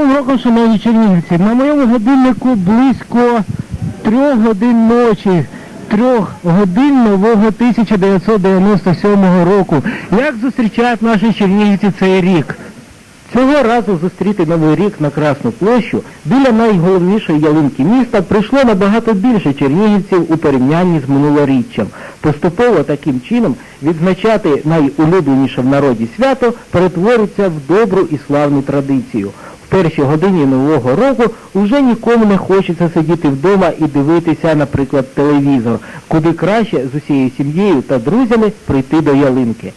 ранку, шановні чернігівці. На моєму годиннику близько трьох годин ночі, трьох годин нового 1997 року. Як зустрічають наші чернігівці цей рік? Цього разу зустріти Новий рік на Красну площу біля найголовнішої ялинки міста прийшло набагато більше чернігівців у порівнянні з минулоріччям. Поступово таким чином відзначати найулюбленіше в народі свято перетвориться в добру і славну традицію. Першій годині Нового року вже нікому не хочеться сидіти вдома і дивитися, наприклад, телевізор, куди краще з усією сім'єю та друзями прийти до ялинки.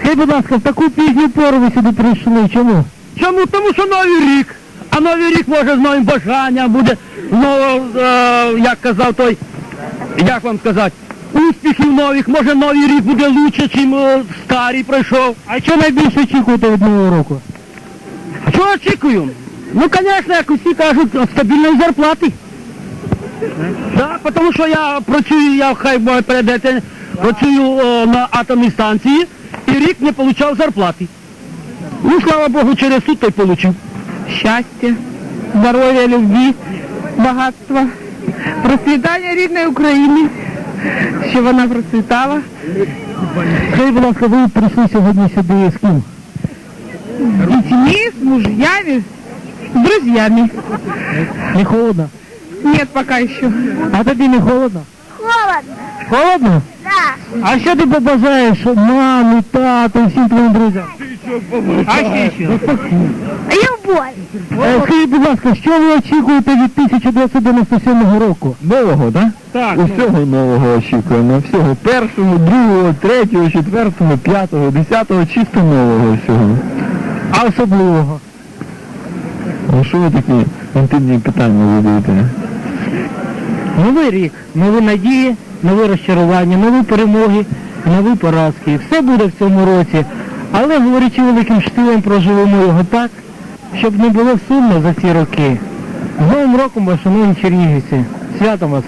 Скажіть, будь ласка, в таку пізню пору ви сюди прийшли. Чому? Чому? Тому що новий рік. А новий рік може з новим бажанням буде, ново, е, як казав той, як вам сказати, успіхів нових, може новий рік буде лучше, чим е, старий пройшов. А що найбільше очікуєте від Нового року? Що очікую? Ну, звісно, як усі кажуть, стабільної зарплати. Так, тому що я працюю, я хай ви перейдете, працюю о, на атомній станції і рік не отримав зарплати. Ну, слава Богу, через суд той отримав. щастя, здоров'я, любві, багатства, процвітання рідної України, щоб вона процвітала. Скажіть, будь ласка, ви прийшли сьогодні сюди з ким? С детьми, с мужьями, с друзьями. Не холодно? Нет пока еще. А тобі не холодно? Холодно, Холодно? да. А що ти побажаєш мамі, тату, всім твоїм друзям? А ще що? Любовь. Е, Скажіть, будь ласка, що ви очікуєте від 1997 року? Нового, так? Так, Усього нового очікуємо. Всього першого, другого, третього, четвертого, п'ятого, десятого, чисто нового всього. А особливого? Ну що ви такі інтимні питання задаєте? Новий рік, нові надії, нові розчарування, нові перемоги, нові поразки. Все буде в цьому році. Але говорячи великим штилем, проживемо його так, щоб не було сумно за ці роки. З Новим роком, шановні чернігівці! Святом вас!